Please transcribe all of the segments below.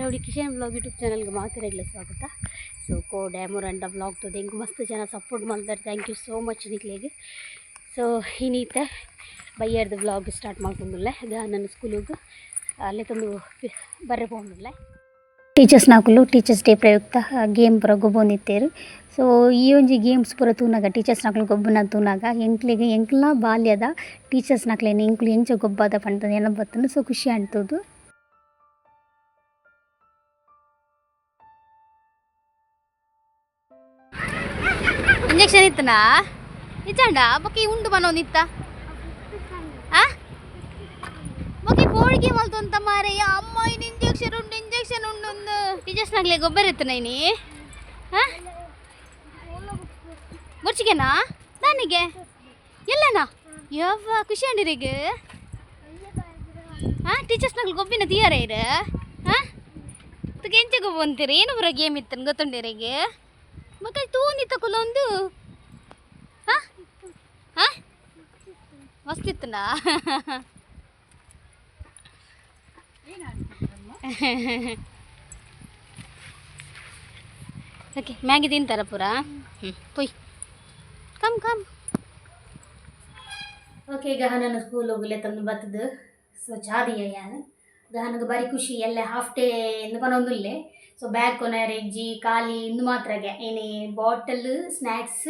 ನೋಡಿ, Kishan blog YouTube ಚಾನಲ್ಗೆ ಇಲ್ಲ ಸ್ವಾಗತ. ಸೊ ಕೋ ಡ್ಯಾಮುರಂಡ ಬ್ಲಾಗ್ ತೋದೆ ಹೆಂಗೆ ಮಸ್ತ್ ಜನ ಸಪೋರ್ಟ್ ಮಾಡ್ತಾರೆ. ಥ್ಯಾಂಕ್ ಯು ಸೋ ಮಚ್ ನಿಕ್ಲೆಗೆ ಸೊ ಇನ್ನೀತ ಬೈಯರ್ದು ಬ್ಲಾಗ್ ಸ್ಟಾರ್ಟ್ ಮಾಡ್ಕೊಂಡಿಲ್ಲ ಈಗ ನನ್ನ ಸ್ಕೂಲಿಗೆ ಅಲ್ಲೇ ತಂದು ಬರ್ರೆ ಹೋಗಿಲ್ಲ ಟೀಚರ್ಸ್ ನಾಕುಲು ಟೀಚರ್ಸ್ ಡೇ ಪ್ರಯುಕ್ತ ಗೇಮ್ ಪೂರ ಗೊಬ್ಬೊಂದಿತ್ತೇರು ಸೊ ಈ ಒಂಜಿ ಗೇಮ್ಸ್ ಪೂರ ತೂನಾಗ ಟೀಚರ್ಸ್ ನಾಕುಲು ಗೊಬ್ಬನ ತೂನಾಗ ಎಂಕ್ಲಿಗೆ ಎಂಕ್ಲ ಬಾಲ್ಯದ ಟೀಚರ್ಸ್ ನಾಕ್ಲೇನು ಎಂಕ್ಲು ಎಂಚ ಗೊಬ್ಬಾದ ಏನ ನೆನಪತ್ತನು ಸೊ ಖುಷಿ ಅನ್ತದು ಇಂಜೆಕ್ಷನ್ ಇತ್ತನಾ? ನಿಜಂಡ ಬೊಕ್ಕೆ ಉಂಡು ಮನೋನಿತ್ತ ಆ? ಬೊಕ್ಕೆ ಮಲ್ತು ಮಲ್ತೊಂತ ಮಾರೆ ಅಮ್ಮ ಇನ್ನು ಇಂಜೆಕ್ಷನ್ ಉಂಡು ಇಂಜೆಕ್ಷನ್ ಉಂಡು ಒಂದು ಟೀಚರ್ಸ್ ನಾಗ್ಲೆ ಗೊಬ್ಬರ ಇತ್ತ ಇನಿ? ಮುರ್ಚಿಗೆನಾ? ನನಗೆ? ಎಲ್ಲನಾ? ಯಾವ ಖುಷಿ ಅಂಡಿರಿಗ ಹಾ ಟೀಚರ್ಸ್ ನಾಗ್ಲು ಗೊಬ್ಬಿನ ತೀಯಾರ ಇರ. ಹಾ ಅದಕ್ಕೆ ಗೊಬ್ಬ ಅಂತೀರಿ? ಏನು ಬರೋ ಗೇಮ್ ಇತ್ತನ ಗೊತ್ತುಂಡಿರಿಗೆ ಮತ್ತೆ ತೂಂದಿ ತಕೊಲ್ಲೊಂದು ಹಾ? ಹಾ? ಮಸ್ತಿತ್ತನಾ ಓಕೆ, ಮ್ಯಾಗಿ ತಿಂತಾರ ಪೂರ? ಹ್ಞೂ ಪೊಯ್. ಕಮ್ ಕಮ್. ಓಕೆ ಈಗ ನನ್ನ ಸ್ಕೂಲ್ ಹೋಗಲೇ ತಂದು ಬತ್ತದು. ಸೊ ಚಾದಿಯ ಯಾನು ಖುಷಿ, ಎಲ್ಲ ಹಾಫ್ ಡೇ ಎಂದು ಪನೊಂದುಲ್ಲೆ ಸೊ ಬ್ಯಾಗ್ ಕೊನೆಯರೆ ಇಜ್ಜಿ ಖಾಲಿ ಇಂದು ಮಾತ್ರಗೆ ಏನೇ ಬಾಟಲ್ ಸ್ನ್ಯಾಕ್ಸ್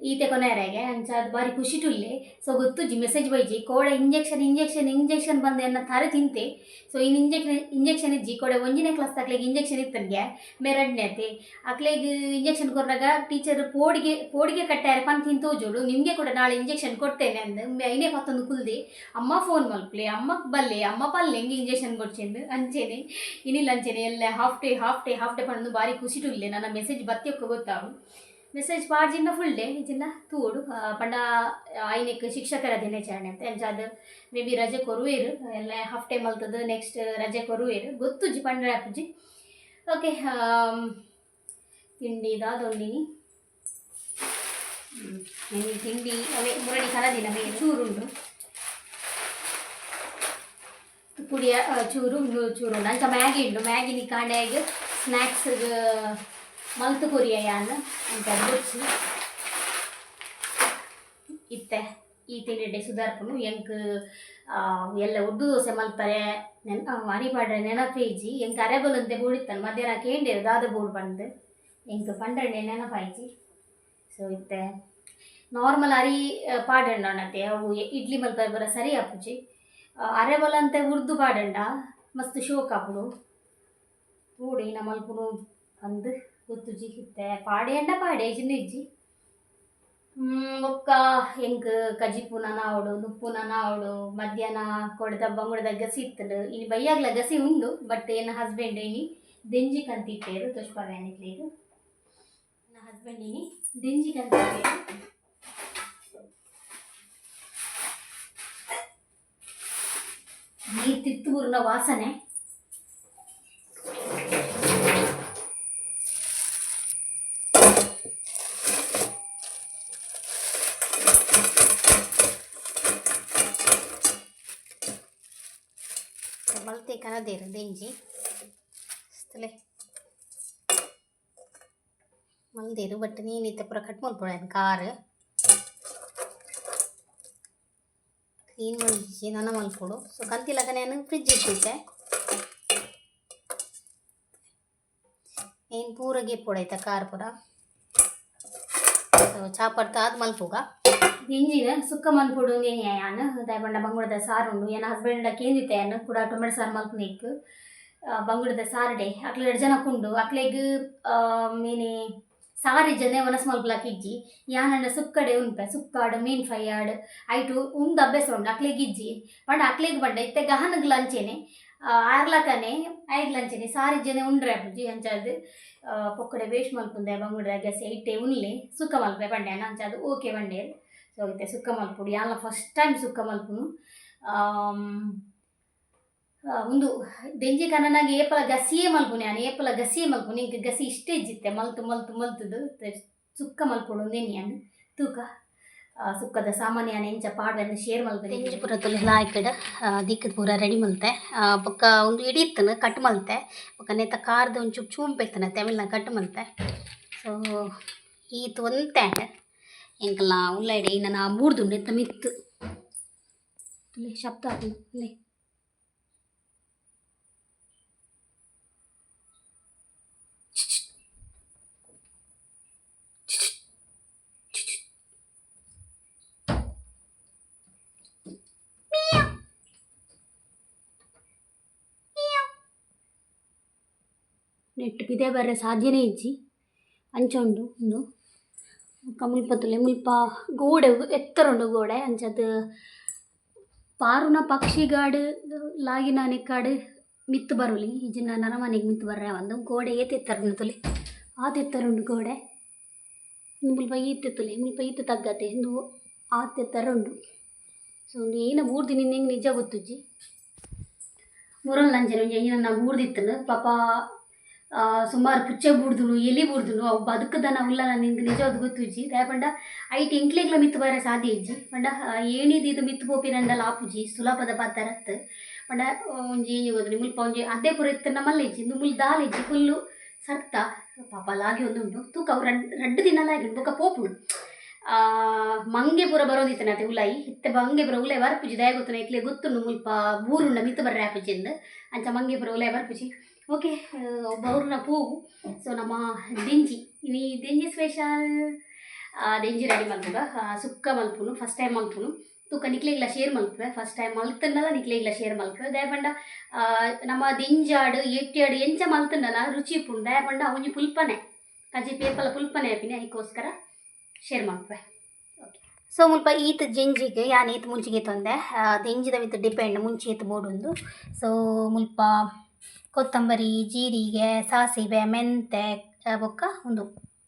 ಈತೆ ಕೊನೆಯರೆಗೆ, ಅಂಚ ಅದು ಬಾರಿ ಖುಷಿ ಟುಲ್ಲೆ. ಸೊ ಜಿ ಮೆಸೇಜ್ ಬೈಜಿ ಕೋಡೆ ಇಂಜೆಕ್ಷನ್ ಇಂಜೆಕ್ಷನ್ ಇಂಜೆಕ್ಷನ್ ಬಂದೆ ಅನ್ನ ತಾರೆ ತಿಂತೆ. ಸೊ ಇನ್ನು ಇಂಜೆಕ್ಷನ್ ಇಂಜೆಕ್ಷನ್ ಇಜ್ಜಿ ಕೋಡೆ ಒಂಜನೇ ಕ್ಲಾಸ್ ತಕ್ಲೆಗೆ ಇಂಜೆಕ್ಷನ್ ಇತ್ತನ್ಗೆ ಮೇರಡ್ನೇತೆ ಅಕ್ಲೆಗೆ ಇಂಜೆಕ್ಷನ್ ಕೊರ್ರಾಗ ಟೀಚರ್ ಪೋಡಿಗೆ ಪೋಡಿಗೆ ಕಟ್ಟಾರೆ ಪನ್ ಜೋಡು, ನಿಮಗೆ ಕೂಡ ನಾಳೆ ಇಂಜೆಕ್ಷನ್ ಕೊಡ್ತೇನೆ ಅಂದು ಐನೇ ಪತ್ತೊಂದು ಕುಲ್ದಿ. ಅಮ್ಮ ಫೋನ್ ಮಲ್ಪ್ಲೆ ಅಮ್ಮ ಬಲ್ಲೆ, ಅಮ್ಮ ಪಲ್ಲೆ ಹೆಂಗೆ ಇಂಜೆಕ್ಷನ್ ಕೊಡ್ಚೆಂದು ಅಂಚೆನೆ. ಇನ್ನಿಲ್ಲ ಅಂಚೆನೆ, ಎಲ್ಲ half day half day half day ಪಂದು ಭಾರಿ ಖುಷಿ ಟುಲ್ಲೆ, ನನ್ನ ಮೆಸೇಜ್ ಬತ್ತಿಯೊಕ್ಕ ಗೊತ್ತಾವು. ಮೆಸೇಜ್ ಪಾಡ್ಜಿಂದ ಫುಲ್ ಡೇ ಇಜಿಂದ ತೂಡು ಪಂಡ, ಐನಿಕ್ ಶಿಕ್ಷಕರ ದಿನಾಚರಣೆ ಅಂತ. ಎಂಚಾದ ಮೇ ಬಿ ರಜೆ ಕೊರುವೇರು ಎಲ್ಲ ಹಾಫ್ ಟೈಮ್ ಅಲ್ತದ ನೆಕ್ಸ್ಟ್ ರಜೆ ಕೊರುವೇರು ಜಿ ಪಂಡ ಅಪ್ಪುಜಿ ಓಕೆ ತಿಂಡಿ ಇದಾದೊಂದಿನಿ ತಿಂಡಿ ಅವೇ ಮುರಳಿ ಕರದಿನ ಮೇ ಚೂರುಂಡು ಪುಡಿಯ ಚೂರು ಚೂರು ಅಂಚ ಮ್ಯಾಗಿ ಉಂಡು ಮ್ಯಾಗಿನಿ ಕಾಂಡೆಗೆ ಸ್ನ್ಯಾಕ್ಸ್ ಮಲ್ತು ಕೊರಿಯ ಯಾನ್ ಅಂತ ಬುಡ್ಸಿ ಇತ್ತೆ ಈ ತಿಂಡಿ ಸುಧಾರ್ಪುನು ಎಂಕ್ ಆ, ಎಲ್ಲ ಉರ್ದು ದೋಸೆ ಮಲ್ಪರೆ ನೆನ್ ಅರಿಪಾಡ್ರೆ ನೆನಪೇಜಿ ಎಂಕ್ ಅರೆಬಲಂತೆ ಬೂಡಿತ್ತನ್ ಮಧ್ಯಾಹ್ನ ಕೇಂದ್ರ ದಾದ ಬೋಡ್ ಬಂದು ಎಂಕ್ ಪಂಡ್ರೆ ನೆನಪಾಯ್ಜಿ ಸೊ ಇತ್ತೆ ನಾರ್ಮಲ್ ಅರಿ ಪಾಡಣ್ಣತೆ ಅವು ಎ- ಇಡ್ಲಿ ಮಲ್ಪರೆ ಬರ ಸರಿ ಆಪುಜಿ ಅರೆಬಲಂತೆ ಉರ್ದು ಪಾಡಂಡ ಮಸ್ತ್ ಶೋಕ್ ಆಪುಡು ತೂಡಿ ನ ಮಲ್ಪುನು ಅಂದು ಗೊತ್ತುಜಿ ಕಿತ್ತೆ. ಪಾಡೆ ಅಂಡ ಪಾಡೆ ಜಿನ್ನಿಜ್ಜಿ ಒಕ್ಕ ಎಂಕ್ ಕಜಿಪುನ ಅವಳು ನುಪ್ಪುನ ಅವಳು, ಮಧ್ಯಾಹ್ನ ಕೊಡದ ಬಂಗುಡದ ಗಸಿ ಇತ್ತಲು ಇನ್ನು ಬೈಯಾಗ್ಲ ಗಸಿ ಉಂಡು ಬಟ್ ಏನ ಹಸ್ಬೆಂಡ್ ಏನಿ, ದೆಂಜಿ ಕಂತಿತ್ತೇರು ಇದು. ನನ್ನ ಹಸ್ಬೆಂಡ್ ಏನಿ, ದೆಂಜಿ ಕಂತಿಟ್ಟೇರು. ನೀರ್ ತಿತ್ತೂರಿನ ವಾಸನೆ. ಮಲ್ತೆ ಕನದೇರು ದೆಂಜಿ ಅಷ್ಟಲೇ ಮಲ್ದೇರು ಬಟ್ ನೀನಿತ್ತೆ ಪೂರ ಕಟ್ ಮಲ್ಪೊಡ ಕಾರ್ ಕ್ಲೀನ್ ಮಲ್ಸಿ ನನ್ನ ಮಲ್ಪೊಡು ಸೊ ಕಂತಿಲಕ ನಾನು ಫ್ರಿಜ್ ಇಟ್ಟಿದ್ದೆ ಏನು ಪೂರ ಗೆಪ್ಪೊಡ ಆಯ್ತಾ ಕಾರ್ ಪೂರ ಸೊ ಚಾಪಡ್ತ ಆದ್ ಮಲ್ಪುಗ ಇಂಜಿನ ಸುಕ್ಕ ಮನ್ಪುಡು ಏನ್ ಯಾನ? ದಯಪಂಡ ಬಂಗುಡದ ಸಾರು ಉಂಡು. ಏನ ಹಸ್ಬೆಂಡ್ ಕೇಂದಿತ್ತೆ ಕೂಡ ಟೊಮೆಟೊ ಸಾರು ಮಲ್ಪನೇಕ್ ಬಂಗುಳದ ಸಾರಡೆ ಅಕ್ಲೆ ಎರಡು ಜನ ಕುಂಡು. ಅಕ್ಲೆಗ್ ಮೀನೆ ಸಾರಿ ಜನ ಒನಸ್ ಮಲ್ಪಲಾಕ್ ಇಜ್ಜಿ. ಯಾನಂಡ ಸುಕ್ಕಡೆ ಉಂಪ. ಸುಕ್ಕಾಡು, ಮೀನ್ ಫ್ರೈ ಆಡ್, ಐಟು ಉಂದು ಅಭ್ಯಾಸ ಉಂಡು. ಅಕ್ಲೆಗ್ ಇಜ್ಜಿ. ಪಂಡ ಅಕ್ಲೆಗ್ ಬಂಡ. ಇತ್ತೆ ಗಹನಗ್ ಲಂಚೇನೆ. ಆರ್ಲಕನೆ ಐದು ಲಂಚನೆ. ಸಾರಿ ಜನ ಉಂಡ್ರೆ ಅಪ್ಪುಜಿ ಅಂಚಾದ್ ಪೊಕ್ಕಡೆ ವೇಸ್ಟ್ ಮಲ್ಪುಂದೆ ಬಂಗುಡ ಗೆಸ್ ಇಟ್ಟೆ ಉಣ್ಲೆ ಸುಕ್ಕ ಮಲ್ಪೆ ಬಂಡೆ ಅಂಚಾದ್ ಓಕೆ ಬಂಡೆ. ಇತ್ತೆ ಸುಕ್ಕ ಮಲ್ಪುಡಿ ಅಲ್ಲ ಫಸ್ಟ್ ಟೈಮ್ ಸುಕ್ಕ ಮಲ್ಪುನು ಒಂದು ದೆಂಜಿ ಕನ್ನನಾಗ ಏಪಲ ಗಸಿಯೇ ಮಲ್ಪುನಿ ನಾನು ಏಪಲ ಗಸಿಯೇ ಮಲ್ಪುನಿ ಇಂಕ ಗಸಿ ಇಷ್ಟೇ ಇಜ್ಜಿತ್ತೆ ಮಲ್ತು ಮಲ್ತು ಮಲ್ತುದು ಸುಕ್ಕ ಮಲ್ಪುಡು ನೆನಿ ನಾನು ತೂಕ ಸುಕ್ಕದ ಸಾಮಾನ್ಯ ಎಂಚ ಪಾಡ ಶೇರ್ ಮಲ್ಪೆ ಎಂಜಿ ಪೂರ ತುಲೆ ಲಾಯ್ಕಡ್ ದಿಕ್ಕದ ಪೂರ ರೆಡಿ ಮಲ್ತೆ ಬೊಕ್ಕ ಒಂದು ಇಡಿ ಇತ್ತನ ಕಟ್ ಮಲ್ತೆ ಬೊಕ್ಕ ನೇತ ಕಾರ್ದ ಒಂಚೂರು ಚೂಂಪ್ ಇತ್ತನ ತೆಮಿಳ್ನ ಕಟ್ ಮಲ್ತೆ ಸೊ ಈತ್ ಒಂತೆ ಎಂಕಲ್ಲ ಉಳ್ಳಾಡಿ ಇನ್ನು ನಾ ಮೂರ್ದು ನೆತ್ತ ಮಿತ್ತು ತುಲೆ ಶಬ್ದ ಆತು ಲೇ ನೆಟ್ಟು ಪಿದೆ ಬರ್ರೆ ಸಾಧ್ಯನೇ ಇಜ್ಜಿ ಅಂಚೊಂಡು ಒಂದು ಬೊಕ್ಕ ಮುಲ್ಪ ತುಲೆ ಮುಲ್ಪ ಗೋಡೆ ಎತ್ತರ ಉಂಡು ಗೋಡೆ ಅಂಚದು ಪಾರುನ ಪಕ್ಷಿಗಾಡು ಲಾಗಿನ ನೆಕ್ಕಾಡು ಮಿತ್ತು ಬರುಲಿ ಇಜಿನ ನರಮನೆಗ್ ಮಿತ್ತು ಬರ್ರೆ ಒಂದು ಗೋಡೆ ಏತ್ ಎತ್ತರ ತುಲೆ ಆತ್ ಎತ್ತರ ಉಂಡು ಗೋಡೆ ಮುಲ್ಪ ಈತ್ ತುಲೆ ಮುಲ್ಪ ಈತ್ ತಗ್ಗತೆ ಒಂದು ಆತ್ ಎತ್ತರ ಉಂಡು ಸೊ ಒಂದು ಏನ ಮೂರು ದಿನ ನಿಂಗೆ ನಿಜ ಗೊತ್ತುಜ್ಜಿ ಲಂಚನೆ ಒಂಜಿ ಐನ ನಾ ಬೂರ್ದಿತ್ತನು ಪಾಪ ಆ, ಸುಮಾರು ಪುಚ್ಚೆ ಬೂಡ್ದುನು ಎಲಿ ಬೂಡ್ದುನು ಅವು ಬದುಕದನ ಉಲ್ಲ ನಿಂಗೆ ನಿಜವಾದ ಗೊತ್ತುಜ್ಜಿ ದಯಪಂಡ ಐಟ್ ಎಂಕ್ಲೆಗ್ಲ ಮಿತ್ತು ಬರ ಸಾಧ್ಯ ಇಜ್ಜಿ. ಪಂಡ ಏನಿದು ಇದು ಮಿತ್ತು ಪೋಪಿರಂಡಲ ಲಾಪುಜಿ ಸುಲಭದ ಪಾತರತ್ ಪಂಡ ಒಂಜಿ ಏನಿ ಹೋದ್ರಿ ಮುಲ್ಪ ಒಂಜಿ ಅದೇ ಪುರ ಇತ್ತು ಮಲ್ಲ ಇಜ್ಜಿ. ನಿಮ್ಮ ದಾಲ್ ಇಜ್ಜಿ ಫುಲ್ಲು ಸರ್ತ ಪಾಪ ಲಾಗಿ ಒಂದುಂಡು ತೂಕ ಅವು ರಡ್ ರಡ್ಡು ದಿನ ಲಾಗಿ ಬೊಕ ಪೋಪುಡು. ಆ, ಮಂಗೆ ಪೂರ ಬರೋದಿತ್ತನ ನಾತೆ ಉಲಾಯಿ. ಇತ್ತೆ ಮಂಗೆ ಪೂರ ಉಲಾಯಿ ಬರ್ಪುಜಿ ದಯ ಗೊತ್ತನ ಇಕ್ಲೆ ಗೊತ್ತುಂಡು ಮುಲ್ಪ ಬೂರುಂಡ ಮಿತ್ತು ಬರ್ರೆ ಆಪುಜಿಂದು ಅಂಚ ಮಂಗೆ ಪೂರ ಉಲಾಯಿ ಬರ್ಪುಜಿ ಓಕೆ ಒಬ್ಬ ಅವ್ರನ್ನ ಪೂವು. ಸೊ ನಮ್ಮ ದಿಂಜಿ ಇವಿ ದಿಂಜಿ ಸ್ಪೆಷಲ್ ದಿಂಜಿ ರೆಡಿ ಮಲ್ಪುಗ ಸುಕ್ಕ ಮಲ್ಪುನು ಫಸ್ಟ್ ಟೈಮ್ ಮಲ್ಪುನು. ತೂಕ ನಿಕ್ಲೆಗ್ಲ ಶೇರ್ ಮಲ್ಪುವೆ. ಫಸ್ಟ್ ಟೈಮ್ ಮಲ್ತನ್ನಲ ನಿಕ್ಲೆಗ್ಲ ಶೇರ್ ಮಲ್ಪುವೆ. ದಯಪಂಡ ನಮ್ಮ ದಿಂಜಾಡು ಎಟ್ಟಿಯಾಡು ಎಂಚ ಮಲ್ತನ್ನಲ್ಲ ರುಚಿ ಪುಣ್ ದಯಪಂಡ ಒಂಜಿ ಪುಲ್ಪನೆ. ಕಜಿ ಪೇಪಲ ಪುಲ್ಪನೆ ಅಪಿನಿ ಅದಕ್ಕೋಸ್ಕರ ಶೇರ್ ಮಲ್ಪುವೆ. ಸೊ ಮುಲ್ಪ ಈತ್ ಜೆಂಜಿಗೆ ಯಾನ್ ಈತ್ ಮುಂಚಿಗೆ ತೊಂದೆ. ದೆಂಜಿದ ವಿತ್ ಡಿಪೆಂಡ್ ಮುಂಚೆ ಈತ ಬೋಡುಂದು ಸೊ ಮುಲ್ಪ ಕೊತ್ತಂಬರಿ ಜೀರಿಗೆ ಸಾಸಿವೆ ಮೆಂತೆ ಬೊಕ್ಕ ಒಂದು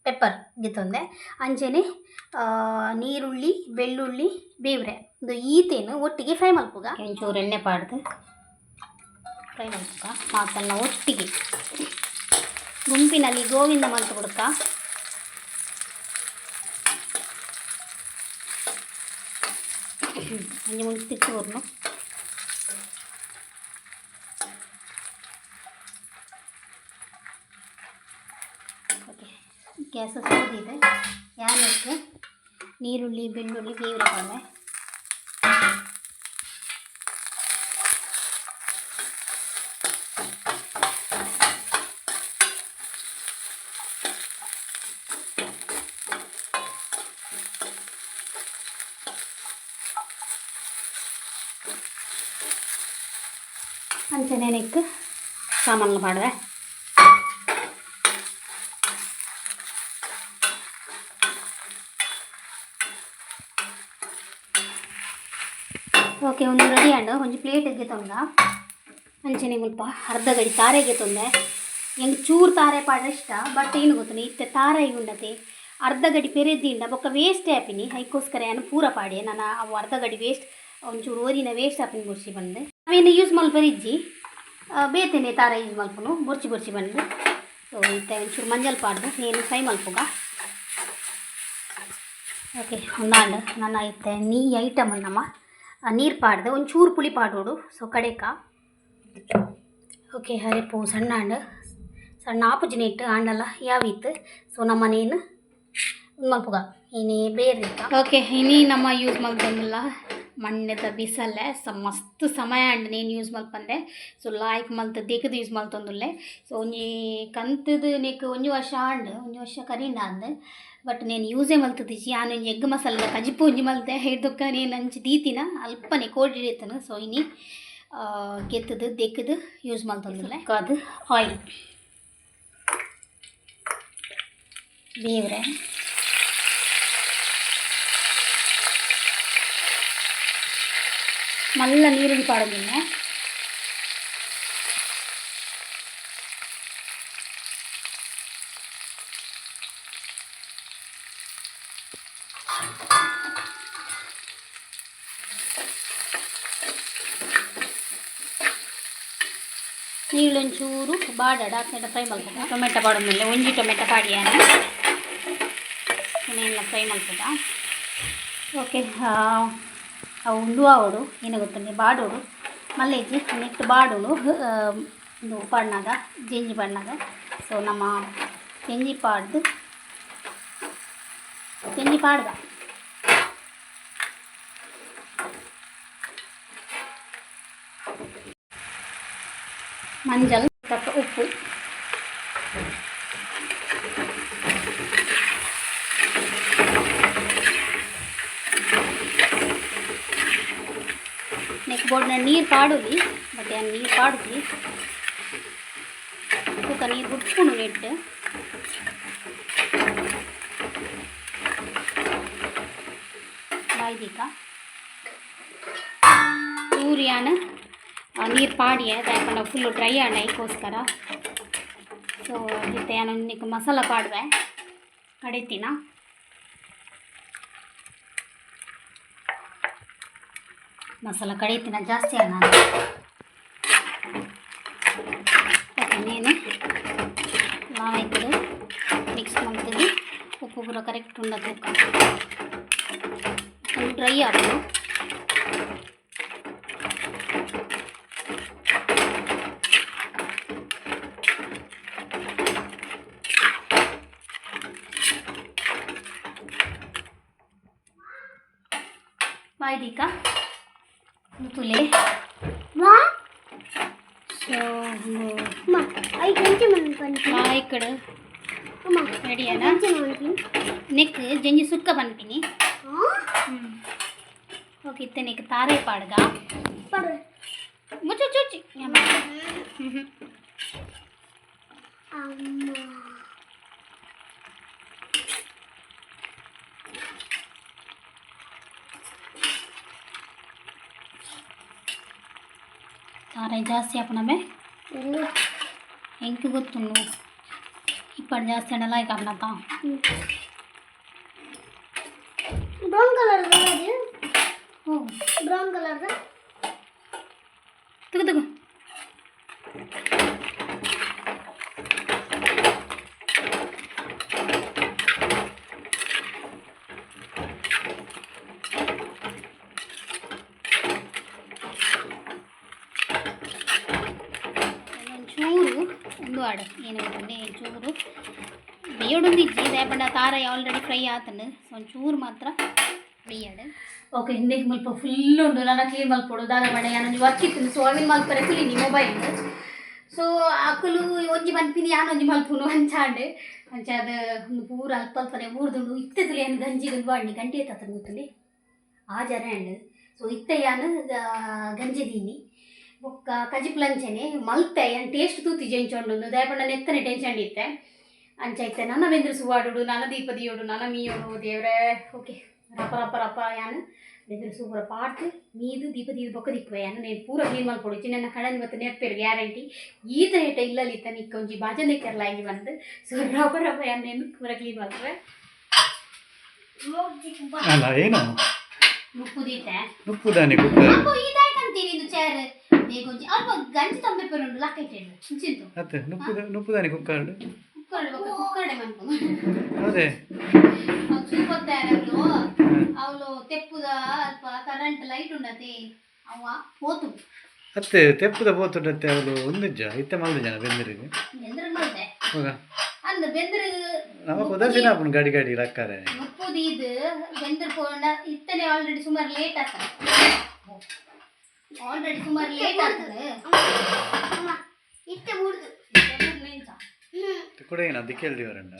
ಪೆಪ್ಪರ್ ಗಿತ್ತೊಂದೆ ಅಂಚೆನೆ ಆ, ನೀರುಳ್ಳಿ ಬೆಳ್ಳುಳ್ಳಿ ಬೇವ್ರೆ. ಒಂದು ಈತೇನು ಒಟ್ಟಿಗೆ ಫ್ರೈ ಮಾಡ್ಕೋಗ ಒಂಚೂರು ಎಣ್ಣೆ ಪಾಡ್ದು ಫ್ರೈ ಮಾಡ್ಕೋಕ ಮಾತನ್ನ ಒಟ್ಟಿಗೆ. ಗುಂಪಿನಲ್ಲಿ ಗೋವಿಂದ ಮಲ್ತು ಬಿಡ್ಕ ಅಂಜೆ ಮುಂದೆ ತಿಕ್ಕು ಗ್ಯಾಸ್ ಸೋದಿದೆ ಯಾನಕ್ಕೆ ನೀರುಳ್ಳಿ ಬೆಳ್ಳುಳ್ಳಿ ಬೇವ್ರೆ ಬಂದೆ ಅಂಚನೆ ನೆಕ್ ಸಾಮಾನು ಮಾಡುವೆ ಓಕೆ, ಒಂದು ರೆಡಿ ಹಣ್ಣು ಒಂಜಿ ಪ್ಲೇಟಿಗೆ ತೊಂದ. ಅಂಚನೆ ಮುಲ್ಪ ಅರ್ಧ ಗಡಿ ತಾರೆಗೆ ತೊಂದೆ. ಹೆಂಗೆ ಚೂರು ತಾರೆ ಪಾಡ್ರೆ ಇಷ್ಟ ಬಟ್ ಏನು ಗೊತ್ತುಂಡು ಇತ್ತೆ ತಾರೆ ಉಂಡತೆ ಅರ್ಧ ಗಡಿ ಪೆರೆದ್ದಿಂಡ ಬೊಕ್ಕ ವೇಸ್ಟ್ ಆಪಿನಿ ಅದಕ್ಕೋಸ್ಕರ ಏನು ಪೂರ ಪಾಡಿ. ನಾನು ಅವು ಅರ್ಧ ಗಡಿ ವೇಸ್ಟ್ ಒಂಚೂರು ಓರಿನ ವೇಸ್ಟ್ ಆಪಿನ ಬೊರ್ಚಿ ಬಂದೆ. ಅವೇನು ಯೂಸ್ ಮಲ್ಪರಿಜ್ಜಿ ಬೇತೇನೆ ತಾರೆ ಯೂಸ್ ಮಲ್ಪನು. ಬೊರ್ಚಿ ಬೊರ್ಚಿ ಬಂದು ಸೊ ಇತ್ತೆ ಒಂಚೂರು ಮಂಜಲ್ ಪಾಡ್ದು. ನೀನು ಫ್ರೈ ಮಲ್ಪುಗ. ಓಕೆ ಉಂಡಾಂಡು ನನ್ನ ಇತ್ತೆ, ನೀ ಐಟಮ್ ನಮ್ಮ ನೀರು ಪಾಡ್ದೆ ಒಂಚೂರು ಪುಳಿ ಪಾಡೋಡು ಸೊ ಕಡೆಕ. ಓಕೆ ಹರಿಪು ಸಣ್ಣ ಹಣ್ಣು. ಸಣ್ಣ ಆಪುಜಿನ ಇಟ್ಟು ಹಣ್ಣಲ್ಲ ಯಾವಿತ್ತು ಸೊ ನಮ್ಮ ಮನೇನು ಮಲ್ಪುಗ ಇನ್ನೇ ಬೇರೆ ಓಕೆ ಇನಿ ನಮ್ಮ ಯೂಸ್ ಮಲ್ಪಂದಿಲ್ಲ ಮಣ್ಣದ ಬಿಸಲೆ ಸ ಮಸ್ತ್ ಸಮಯ ಅಂಡ್ ನೀನು ಯೂಸ್ ಮಲ್ಪಂದೆ ಸೊ ಲಾಯ್ಕ್ ಮಲ್ತ ದೇಕದ ಯೂಸ್ ಮಲ್ತೊಂದುಲ್ಲೆ ಸೊ ಒಂಜಿ ಕಂತದ, ನೀಕ್ ಒಂಜಿ ವರ್ಷ ಆಂಡ್ ಒಂಜಿ ವರ್ಷ ಕರೀಂಡ ಅಂದ್. ಬಟ್ ನೇನು ಯೂಸೇ ಮಲ್ತದಿಜ್ಜಿ ಆನು ಇಂಜಿ ಎಗ್ ಮಸಾಲ ಕಜಿಪು ಒಂಜಿ ಮಲ್ತೆ ಹಿಡ್ದೊಕ್ಕ ನೇನು ಅಂಚಿ ದೀತಿನ ಅಲ್ಪನೆ ಕೋಡಿಡಿತನ ಸೊ ಇನ್ನಿ ಕೆತ್ತದು ದೆಕ್ಕದು ಯೂಸ್ ಮಲ್ತೊಂದಿಲ್ಲ ಅದು ಆಯಿಲ್ ಬೇವ್ರೆ நல்ல நீரடி பாடுங்க ನೀರುಳ್ಳಿ ಒಂಚೂರು ಬಾಡಾಡ ಹತ್ನೆಟ ಫ್ರೈ ಮಲ್ಪದ ಟೊಮೆಟೊ ಪಾಡೋದ್ಮೇಲೆ ಒಂಜಿ ಟೊಮೆಟೊ ಪಾಡಿಯಾನ ಇನ್ನೇನು ಫ್ರೈ ಮಲ್ಪದ ಓಕೆ ಅವು ಉಂಡು ಆವಡು ಏನು ಗೊತ್ತಂಗೆ ಬಾಡೋಡು ಮಲ್ಲೇಜಿ ನೆಕ್ಸ್ಟ್ ಬಾಡೋಡು ಇದು ಪಣ್ಣಾಗ ಜೆಂಜಿ ಪಣ್ಣಾಗ ಸೊ ನಮ್ಮ ಜೆಂಜಿ ಪಾಡ್ದು ಜೆಂಜಿ ಪಾಡ್ದ ಮಂಜಲ್ ತಕ್ಕ ಉಪ್ಪು ನೆಕ್ ಬೋರ್ಡ್ನ ನೀರು ಪಾಡುದಿ ಮತ್ತೆ ಆ ನೀರು ಪಾಡುದಿ ತೂಕ ನೀರು ಬಿಟ್ಕೊಂಡು ನೆಟ್ಟು ಬಾಯ್ದೀಕ ಸೂರ್ಯನ ನೀರು ಪಾಡಿಯ ಯಾಕಂದ್ರೆ ಫುಲ್ಲು ಡ್ರೈ ಆಡ ಇದಕ್ಕೋಸ್ಕರ ಸೊ ಜೊತೆ ನಾನು ನಿಕ್ಕೆ ಮಸಾಲ ಪಾಡುವೆ ಕಡಿತೀನ ಮಸಾಲ ಕಡಿತೀನ ಜಾಸ್ತಿ ಅಲ್ಲ ನಾನು ನೀನು లావైతుంది మిక్స్ ಮಾಡ್ತೀವಿ ಉಪ್ಪು ಕೂಡ ಕರೆಕ್ಟ್ ಉಂಡ ట్రై ఆపను मायदिका तुले मा? सो मा रेडी हाँ, ना? जंजी सुक्का बनपिनी वो कितने के तारे पड़गा पड़ मुझे चुची ತಾರೆ ಜಾಸ್ತಿ ಹಾಕೋಣಮೆ ಹೆಂಗೆ ಗೊತ್ತು ಇಪ್ಪಟ್ಟು ಜಾಸ್ತಿ ಹಣ್ಣೆಲ್ಲ ಈಗ ಹಾಕೋಣ ಬ್ರೌನ್ ಕಲರ್ ಅದು ಹ್ಞೂ ಬ್ರೌನ್ ಕಲರ್ದ ತಗೋ ತಗೋ ಚೂರು ಒಂದು ಆಡು ಏನಾಗುತ್ತೆ ಚೂರು ಬೇಯೊಡೊಂದು ಇಜ್ಜಿ ದಾಯಪಂಡ ತಾರ ಆಲ್ರೆಡಿ ಫ್ರೈ ಆತನು ಒಂದು ಚೂರು ಮಾತ್ರ ಓಕೆ ಹಿಂದೆ ಮಲ್ಪ ಫುಲ್ ಉಂಡು ನಾನು ಕ್ಲೀನ್ ಮಲ್ಪೊಡು ದಾದ ಬಡೆ ನಾನು ವರ್ಕ್ ಇತ್ತು ಸೊ ಅವಿನ ಮಲ್ಪರೆ ಕ್ಲೀನಿ ಮೊಬೈಲ್ ಸೊ ಅಕ್ಕಲು ಒಂಜಿ ಮಲ್ಪಿನಿ ಯಾನು ಒಂಜಿ ಮಲ್ಪುನು ಅಂಚಾಂಡ್ ಅಂಚಾದ ಒಂದು ಪೂರ ಅಲ್ಪ ಅಲ್ಪನೆ ಊರ್ದುಂಡು ಇತ್ತದಲ್ಲಿ ಏನು ಗಂಜಿ ಬಾಡ್ನಿ ಗಂಟೆ ಎತ್ತ ಗೊತ್ತಲ್ಲಿ ಆ ಜನ ಹೆಣ್ಣು ಸೊ ಇತ್ತ ಯಾನು ಗಂಜಿ ದೀನಿ ಬೊಕ್ಕ ಕಜಿಪ್ಲಂಚನೆ ಮಲ್ತೆ ಏನು ಟೇಸ್ಟ್ ತೂತಿ ಜಂಚೊಂಡು ದಯಪಂಡ ನೆತ್ತನೆ ಟೆನ್ಷನ್ ಇತ್ತೆ ಅಂಚ ಇತ್ತೆ ನನ್ನ ಬೆಂದ್ರು ಸುವಾಡುಡು ನನ್ನ ದೀಪ ದಿಯೋಡು ನನ್ನ ಮೀಯೋಡು ದೇವ್ರೆ ಓಕೆ ರಪ ರಪ ರಪ ಯಾನು ಬೆಂದ್ರು ಸೂಪರ ಪಾಟ್ ಮೀದು ದೀಪ ದೀದ ಬೊಕ್ಕ ದಿಕ್ಕುವೆ ಯಾನು నేను ಪೂರ ಕ್ಲೀನ್ ಮಾಡ್ಕೊಡು ಚಿನ್ನ ಕಡನ್ ಮತ್ತೆ ನೆಪ್ಪೇರು ಗ್ಯಾರಂಟಿ ಈತ ಹೇಟ ಇಲ್ಲಲ್ಲಿ ಇತ್ತ ನಿಕ್ಕ ಒಂಜಿ ಭಜನೆ ಕೆರ್ಲಾಗಿ ಬಂದು ಸೊ ರಪ ರಪ ಯಾನು నేను ಪೂರ ಕ್ಲೀನ್ ಮಾಡ್ತವೆ ಅಲ್ಲ ಏನು ಮುಪ್ಪು ದೀತೆ ಉಪ್ಪು ದಾನಿ ಕುಕ್ಕರ್ ಅಪ್ಪ ಇದಾಯ್ತಂತೀರಿ ಇದು ಚೇರ್ ಬೇಗೊಂಜಿ ಅಲ್ಪ ಗಂಜಿ ತಂಬೆ ಪೆರುಂಡು ಲಕ್ಕ ಇಟ್ಟೇನು ಚಿಂತು ಅತ್ತೆ ನುಪ್ಪು ನುಪ್ಪು ದಾನಿ ಕುಕ್ಕರ್ ಕುಕ್ಕರ್ಡೆ ಬೊಕ್ಕ ಕುಕ್ಕರ್ಡೆ ಮನ್ಪು ಅದೇ ಅವ್ರು ಸೂಪರ್ ತಯಾರವ್ರು ಅವಳು ತೆಪ್ಪುದ ಅಲ್ಪ ಕರೆಂಟ್ ಲೈಟ್ ಉಂಡತೆ ಅವ ಹೋತು ಅತ್ತೆ ತೆಪ್ಪುದ ಹೋತುಂಡತ್ತೆ ಅವಳು ಒಂದು ಜ ಇತ್ತೆ ಮಾಡು ಜನ ಬೆಂದರಿಗೆ ಬೆಂದ್ರೆ ನೋಡ್ದೆ ಹೋಗ அந்த பெந்தரு நமக்கு உதர்சினா அப்படி கடி கடி ரக்காரே முப்பது இது பெந்தர் போனா இத்தனை ஆல்ரெடி சுமார் லேட் ஆகும் ஆல்ரெடி சுமார் லேட் ஆகுது இத்த ஊடுது கூட நான் திக்கேள்வி வரேன்டா.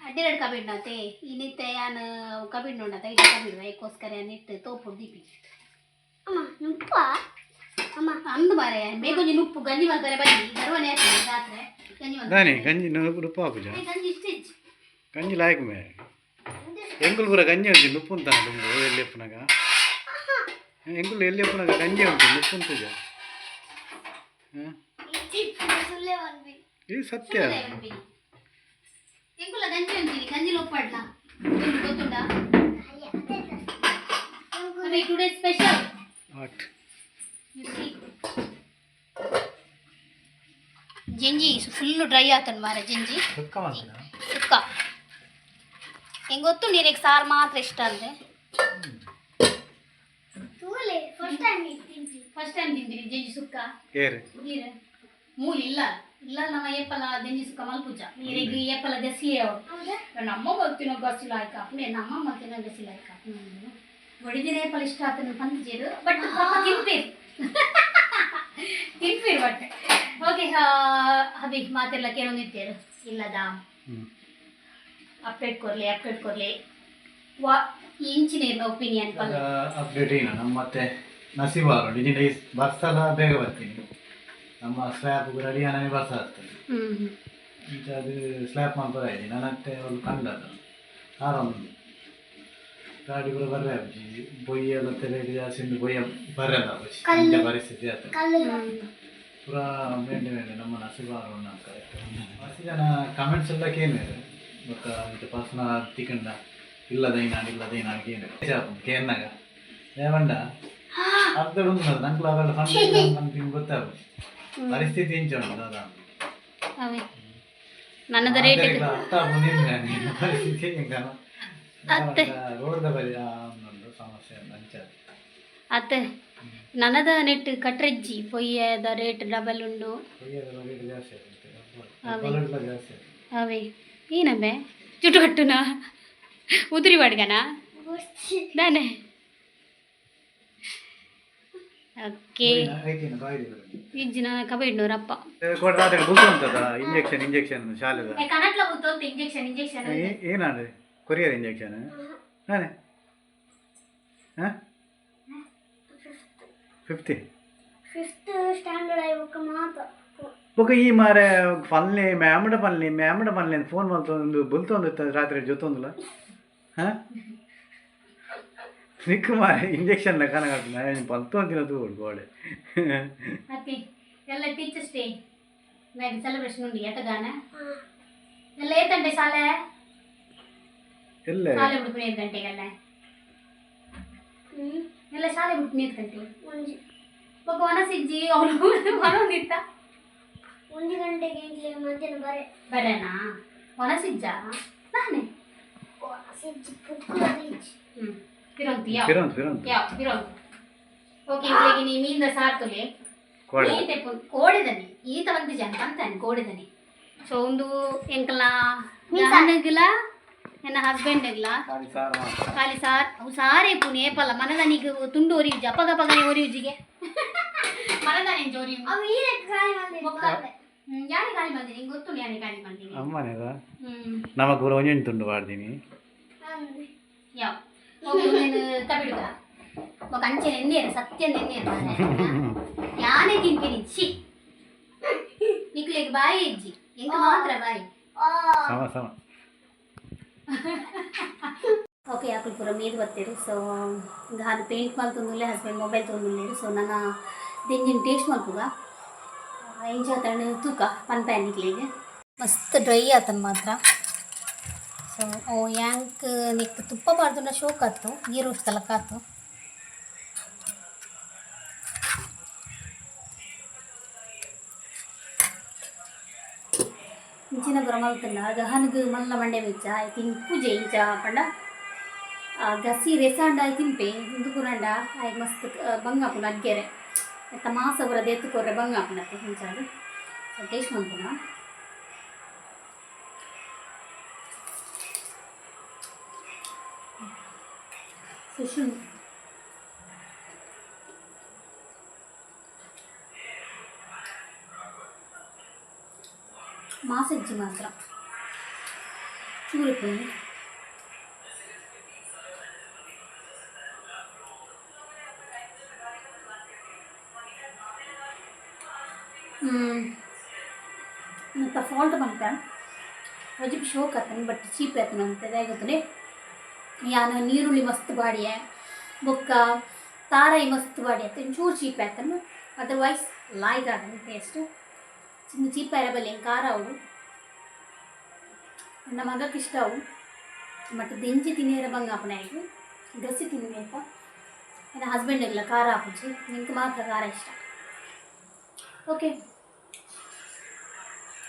ಅಡ್ಡೆರಡು ಕಬಿಡ್ನತೆ ಈ ನಿತ್ಯ ಯಾನು ಕಬಿಡ್ ನೋಡತ ಇಟ್ಟು ಕಬಿಡ್ವ ಏಕೋಸ್ಕರ ಯಾನಿಟ್ಟು ತೋಪು ದೀಪಿ. ಅಮ್ಮ ನುಪ್ಪ ಅಮ್ಮ. ಅಂದು ಬಾರೆ ಬೇಗೊಂಜಿ ಉಪ್ಪು ಗಂಜಿ ಬರ್ತಾರೆ ಬನ್ನಿ. ಗರ್ವನೆ ರಾತ್ರಿ. ಗಂಜಿ ನಾನೇ ಗಂಜಿ ನುಪ್ಪ ಹಾಕುಜ. ಗಂಜಿ ಇಷ್ಟಿಜ್ ಗಂಜಿ ಲಾಯಕ್ ಮೇ. ಎಂಗುಲ್ ಪೂರ ಗಂಜಿ ಉಂಟು ನುಪ್ಪು ಅಂತ ದುಂಬು ಎಲ್ಲಿಯಪ್ಪನಾಗ ಎಂಗುಲ್ ಎಲ್ಲಿಯಪ್ಪನಾಗ ಗಂಜಿ ಉಂಟು ನುಪ್ಪು ಉಂಟುಜ? ಹಾಂ? ಇದು ಸತ್ಯ. ಎಂಕುಲ ಗಂಜಿ ಅಂತೀನಿ ಗಂಜಿ ಒಪ್ಪಾಡ್ಲ ಗೊತ್ತುಂಡ ಅದೇ ಟುಡೇ ಸ್ಪೆಷಲ್ ವಾಟ್ ಜಂಜಿ ಫುಲ್ ಡ್ರೈ ಆತನ್ ಮಾರ ಜಂಜಿ. ಸುಕ್ಕ ಹೆಂಗ್ ಗೊತ್ತು ನೀರಿಗೆ ಸಾರು ಮಾತ್ರ ಇಷ್ಟ ಅಂದ್ರೆ ತೂಲೆ ಫಸ್ಟ್ ಟೈಮ್ ತಿಂತೀನಿ ಫಸ್ಟ್ ಟೈಮ್ ತಿಂದಿರಿ ಜಂಜಿ ಸುಕ್ಕ? ಮೂಲ ಇಲ್ಲ. ಇಲ್ಲ ನಮ್ಮ ಏಪಲ ದಿನಿಸ್ ಕಮಲ್ ಮಲ್ಪುಜ ನೀರಿಗೆ ಏಪಲ ದಸಿಯ ನಮ್ಮ ಬರ್ತಿನೋ ಗಸಿಲ ಆಯ್ಕ. ಅಪ್ಪನೇ ನಮ್ಮ ಮತ್ತಿನ ಗಸಿಲ ಆಯ್ಕ. ಒಡಿದಿನ ಏಪಲ ಇಷ್ಟ ಆತನ ಪಂಚೇರು ಬಟ್ ಪಾಪ ತಿಂಪೀರ್ ತಿನ್ಪೇರು ಬಟ್ ಓಕೆ ಹಬಿ ಮಾತೆಲ್ಲ ಕೇಳೋನಿತ್ತೇರು ಇಲ್ಲದ? ಹ್ಞೂ ಅಪ್ಡೇಟ್ ಕೊರ್ಲಿ ಅಪ್ಡೇಟ್ ಕೊರ್ಲಿ ವಾ ಇಂಚಿನ ಒಪಿನಿಯನ್ ಪಲ್ಲ ಅಪ್ಡೇಟ್ ಏನು? ನಮ್ಮ ಮತ್ತೆ ನಸೀಬಾರು ಡಿಜಿನ್ ಡೇಸ್ ಬರ್ಸಲ್ಲ ಬೇಗ ಬರ್ತೀನಿ. ನಮ್ಮ ಸ್ಲ್ಯಾಬ್ ರೆಡಿ ನನಗೆ ಬರ್ಸ ಆಗ್ತದೆ ಹ್ಮ್ ಈಗ ಅದು ಸ್ಲ್ಯಾಬ್ ಮಾಡ್ಬೋದ ಇದೆ ನನ್ನತ್ತೆ ಒಂದು ಕಂಡದು ಆರಾಮ ಗಾಡಿ ಕೂಡ ಬರ್ರೆ ಅಜ್ಜಿ ಬೊಯ್ಯ ಎಲ್ಲ ತೆರೆಡಿ ಜಾಸ್ತಿ ಬೊಯ್ಯ ಬರಲ್ಲ ಇಂಥ ಪರಿಸ್ಥಿತಿ ಕಲ್ಲು. ಪೂರಾ ಬೇಂಡೆ ಬೇಂಡೆ ನಮ್ಮ ನಸೀಬಾರು ಅಂತಾರೆ ಮಸ್ತ್ ಜನ ಕಮೆಂಟ್ಸ್ ಎಲ್ಲ ಕೇಳಿದ್ರು ಗೊತ್ತ ಇಂಥ ಪರ್ಸನಲ್ ತಿಕ್ಕಂಡ ಇಲ್ಲದೈ ನಾನು ಇಲ್ಲದೈ ನಾನು ಕೇಳಿದ್ರು ಕೇನ್ನಾಗ ಏವಂಡ ಅರ್ಧ ಒಂದು ನಂಗೆ ನಮ್ಗೆ ಗೊತ್ತಾಗುತ್ತೆ. ಪರಿಸ್ಥಿತಿ ನನ್ನದ ರೇಟ್ ಅರ್ಥ ಅತ್ತೆ. ರೋಡ್ದ ಬರಿ ಆ ಒಂದೊಂದು ಸಮಸ್ಯೆ ಅಂಚ ಅತ್ತೆ ನನ್ನದ ನೆಟ್ ಕಟ್ರೆಜ್ಜಿ ಪೊಯ್ಯದ ರೇಟ್ ಡಬಲ್ ಉಂಡು. ಅವೇ. ಏನಮ್ಮೆ? ಚುಟುಕಟ್ಟುನಾ? ಕಟ್ಟುನ ಉದುರಿ ಬಾಡ್ಗನಾ ನಾನೇ. ಓಕೆ. ಇಜ್ಜಿನ ಕೊಡ್ದಾದ್ರೆ ಗೊತ್ತುಂಟದ ಇಂಜೆಕ್ಷನ್ ಇಂಜೆಕ್ಷನ್ ಶಾಲೆದ. ಇಂಜೆಕ್ಷನ್ ಇಂಜೆಕ್ಷನ್ ಏನಾದ್ರೆ ಕೊರಿಯರ್ ಇಂಜೆಕ್ಷನ್ ಹಾಂ? ಹಾಂ ಫಿಫ್ತ್ ಸ್ಟ್ಯಾಂಡರ್ಡ್ ಬೊಕ ಈ ಮಾರೆ ಪಲ್ಲೆ ಮ್ಯಾಮಡ ಪಲ್ಲೆ ಮ್ಯಾಮಡ ಪಲ್ಲೆ ಫೋನ್ ಮಾಡ್ತೊಂದು ಬುಲ್ತೊಂದು ರಾತ್ರಿ ಜೊತೊಂದಲ್ಲ. ಹಾಂ? ನಿಕ್ಕು ಮಾಡಿ ಇಂಜೆಕ್ಷನ್ ಲೆಕ್ಕನ ಕಟ್ಟಿನ ನೀನು ಪಲ್ತೊಂದಿನ ತೂಡು ಗೋಡೆ. ಮತ್ತೆ ಎಲ್ಲ ಟೀಚರ್ಸ್ ಡೇ. ನೈಟ್ ಸೆಲೆಬ್ರೇಷನ್ ಉಂಡು ಎತ್ತಗಾನ ಎಲ್ಲ ಏತಂಡೆ ಸಾಲೆ ಎಲ್ಲ? ಶಾಲೆ ಬಿಟ್ಟು ಏಳು ಗಂಟೆಗೆಲ್ಲ. ಎಲ್ಲ ಶಾಲೆ ಬಿಟ್ಟು ನೀರು ಗಂಟೆ ಒಬ್ಬ ಒಣಸಿಜ್ಜಿ ಅವನು ಒಣಗಿತ್ತ ಒಂದು ಗಂಟೆಗೆ ಇಲ್ಲಿ ಮಧ್ಯಾಹ್ನ ಬರೆ. ಬರೇನಾ? ಒಣಸಿಜ್ಜ ನಾನೇ. ಒಣಸಿಜ್ಜಿ ಹ್ಞೂ ಫಿರೋಂತಿ ಯಾವ ಫಿರಂತ್ ಫಿರಂತ್ ಯಾವ ಫಿರೋಂತಿ ಓಕೆ ಇಲ್ಲಿಗೆ ನೀ ಮೀಂದ ಸಾರ್ತುಲೆ ಕೋಡೆ ಈತೆ ಪುನ್- ಕೋಡೆದನಿ ಈತ ಒಂದು ಜನ ಅಂತಾನೆ ಕೋಡೆದನಿ ಸೊ ಒಂದು ಎಂಕಲ ನನಗಿಲ್ಲ ನನ್ನ ಹಸ್ಬೆಂಡ್ಗಿಲ್ಲ ಖಾಲಿ ಸಾರು ಅವು ಪುನಿ ಏಪಲ್ಲ ತುಂಡು ಒರಿಯುಜಿ ಅಪಗ ಪಗನೆ ಒರಿಯುಜಿಗೆ ಅವು ಈ ಖಾಲಿ ಗೊತ್ತು ಖಾಲಿ ಅಮ್ಮನೇದ? ನಮಗ್ ತುಂಡು ಮಾಡ್ತೀನಿ ಹಂಗೆ. ಯಾವ? ಹೋಗಿ ನೀನು ತಬಿಡುಗ ಮಗ ಅಂಚೆ ನೆನ್ನೆ ಸತ್ಯ ನೆನ್ನೆ ಯಾನೇ ತಿಂತೀನಿ ಛಿ ನಿಕ್ಲಿಗೆ ಬಾಯಿ ಇಜ್ಜಿ ಎಂಗ ಮಾತ್ರ ಬಾಯಿ ಸಮ ಸಮ ಓಕೆ ಯಾಕಲ್ ಪೂರ ಮೀದ್ ಬರ್ತೀರಿ ಸೊ ಗಾದು ಪೇಂಟ್ ಮಾಲ್ ತಂದುಲ್ಲೆ ಹಸ್ಬೆಂಡ್ ಮೊಬೈಲ್ ತಂದುಲ್ಲೇರು ಸೊ ನನ್ನ ದಿನ ಟೇಸ್ಟ್ ಮಾಡ್ಪುಗ ಎಂಜಾತಣ್ಣ ತೂಕ ಪನ್ಪಾಯ ನಿಕ್ಲಿಗೆ ಮಸ್ತ್ ಡ್ರೈ ಆತನ್ ಮಾತ್ರ ಯಾಂಕ್ ನಿಕ್ ತುಪ್ಪ ಮಾಡ್ದುಂಡ ಶೋಕ್ ಆತು ನೀರು ಉಡ್ತಲಕ್ಕ ಆತು ಇಂಚಿನ ಬರ ಮಲ್ತಲ್ಲ ಗಹನ್ಗ್ ಮಲ್ಲ ಮಂಡೆ ಐ ಥಿಂಕ್ ಪೂಜೆ ಇಂಚ ಪಂಡ ಗಸಿ ರೆಸಾಂಡ ತಿನ್ಪೆ ಇಂದು ಕುರಂಡ ಐ ಮಸ್ತ್ ಬಂಗಾಪುನ ಎತ್ತ ಮಾಸ ಬರದ ಎತ್ತುಕೊರ್ರೆ ಬಂಗಾಪುನ ಹಿಂಚಾದು ಟೇಸ್ಟ್ ಮಾಡ್ಪುನ ಸುಶು ಮಾಸಜ್ಜಿ ಮಾತ್ರ ಚೂರು ಪುಣ್ಣು ಮತ್ತು ಫಾಲ್ಟ್ ಬಂತ ರಜಕ್ಕೆ ಶೋಕ್ ಆತನ ಬಟ್ ಚೀಪ್ ಆತನ ಅಂತ ಇದಾಗುತ್ತದೆ ಯಾನ ನೀರುಳ್ಳಿ ಮಸ್ತ್ ಬಾಡಿಯ ಬೊಕ್ಕ ತಾರಾಯಿ ಮಸ್ತ್ ಬಾಡಿ ಆತ ಚೂರು ಚೀಪ್ ಆತನ. ಅದರ್ವೈಸ್ ಲಾಯ್ಕ್ ಆಗಲಿ ಟೇಸ್ಟ್ ಚಿನ್ನ ಚೀಪ್ ಬಲ್ಲಿ ಖಾರ ಅವು ನನ್ನ ಮಗಕ್ಕೆ ಇಷ್ಟ ಅವು ಮತ್ತು ದೆಂಚಿ ತಿನ್ನೇರ ಬಂಗ ಅಪ್ಪನ ಆಯ್ತು ಗಸಿ ತಿನ್ನಿ ನನ್ನ ಹಸ್ಬೆಂಡ್ ಇಲ್ಲ, ಖಾರ ಹಾಕುಚಿ ನಿಂಗೆ ಮಾತ್ರ ಖಾರ ಇಷ್ಟ. ಓಕೆ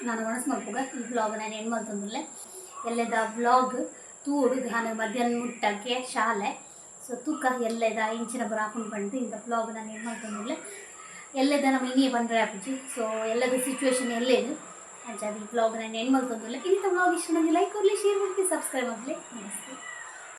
ನಾನು ಮನಸ್ಸು ಮಾಡ್ಕೋಗ ಈ ಬ್ಲಾಗ್ ನಾನು ಏನು ಮಾಡ್ತಂದ್ರೆ ಎಲ್ಲದ ಬ್ಲಾಗ್ ತೂಡು ನಾನು ಮಧ್ಯಾಹ್ನ ಮುಟ್ಟಕ್ಕೆ ಶಾಲೆ. ಸೊ ತೂಕ ಎಲ್ಲೆದ ಇಂಚಿನ ಬರ ಹಾಕೊಂಡು ಬಂದು ಇಂಥ ಬ್ಲಾಗ್ ನಾನು ಏನು ಮಾಡ್ಕೊಂಡ್ಮೇಲೆ ಎಲ್ಲೆದ ನಮ್ಮ ಇನ್ನೇ ಬಂದರೆ ಅಪ್ಪಿಜಿ ಸೊ ಎಲ್ಲದ ಸಿಚುವೇಶನ್ ಎಲ್ಲೇದು ಅಂಚಾದ ಈ ಬ್ಲಾಗ್ ನಾನು ಏನು ಮಾಡ್ಕೊಂಡ್ಮೇಲೆ ಇಂಥ ಬ್ಲಾಗ್ ಇಷ್ಟ ನನಗೆ ಲೈಕ್ ಕೊಡಲಿ ಶೇರ್ ಮಾಡಲಿ ಸಬ್ಸ್ಕ್ರೈಬ್ ಆಗಲಿ ನಮಸ್ತೆ.